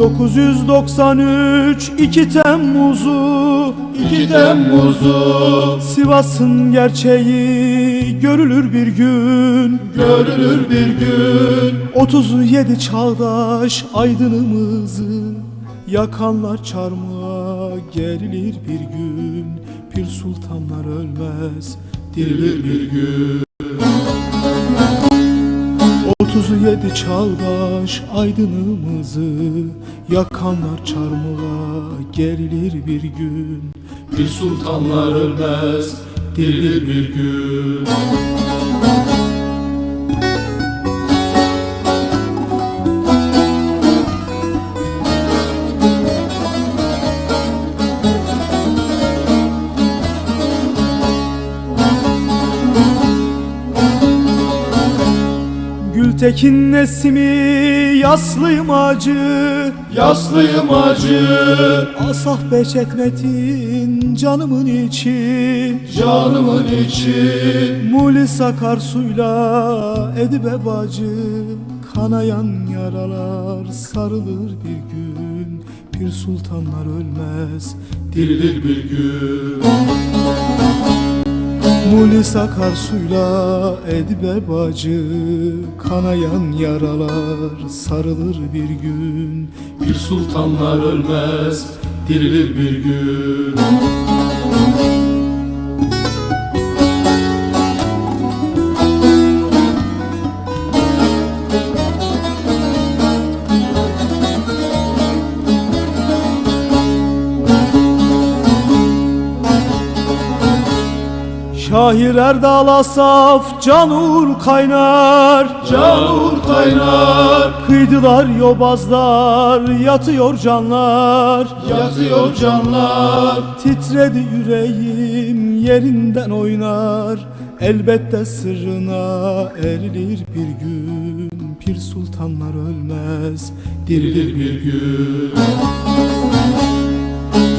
993 2 Temmuz'u 2 Temmuz'u. Sivas'ın gerçeği görülür bir gün. Görülür bir gün. 37 çağdaş aydınımızı Yakanlar çarmıha gerilir bir gün. Pir sultanlar ölmez dirilir bir gün 37 çağdaş aydınımızı Yakanlar çarmıha gerilir bir gün. Bir sultanlar ölmez dirilir bir gün Gültekin Nesimi yaslıyım acı. Yaslıyım acı. Asaf Behçet Metin canımın içi. Canımın içi. Mulis akarsuyla Edibe bacı. Kanayan yaralar sarılır bir gün. Bir sultanlar ölmez Dirilir bir gün Mulis akarsuyla Edibe bacı Kanayan yaralar sarılır bir gün. Bir sultanlar ölmez Dirilir bir gün Şahir Erdal Asaf Canur kaynar. Canur kaynar. Kıydılar yobazlar yatıyor canlar. Yatıyor canlar. Titredi yüreğim yerinden oynar. Elbette sırrına erilir bir gün. Pir sultanlar ölmez Dirilir bir gün.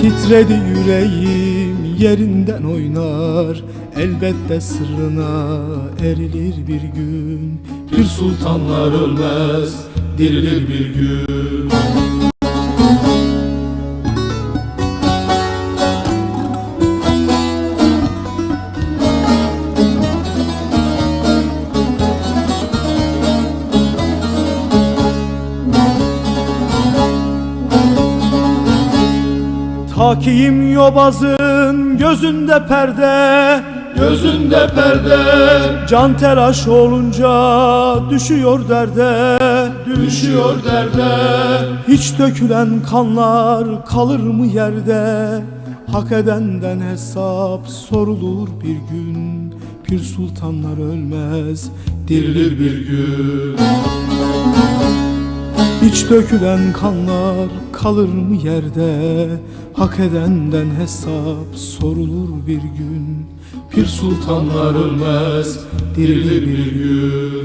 Titredi yüreğim yerinden oynar. Elbette sırrına erilir bir gün. Bir sultanlar ölmez Dirilir bir gün. Takiyim yobazın gözünde perde Gözünde perde. Can telaş olunca düşüyor derde. Düşüyor derde. Hiç dökülen kanlar kalır mı yerde? Hak edenden hesap sorulur bir gün. Pir sultanlar ölmez Dirilir bir gün Hiç dökülen kanlar kalır mı yerde? Hak edenden hesap sorulur bir gün. Bir sultanlar ölmez Dirilir bir gün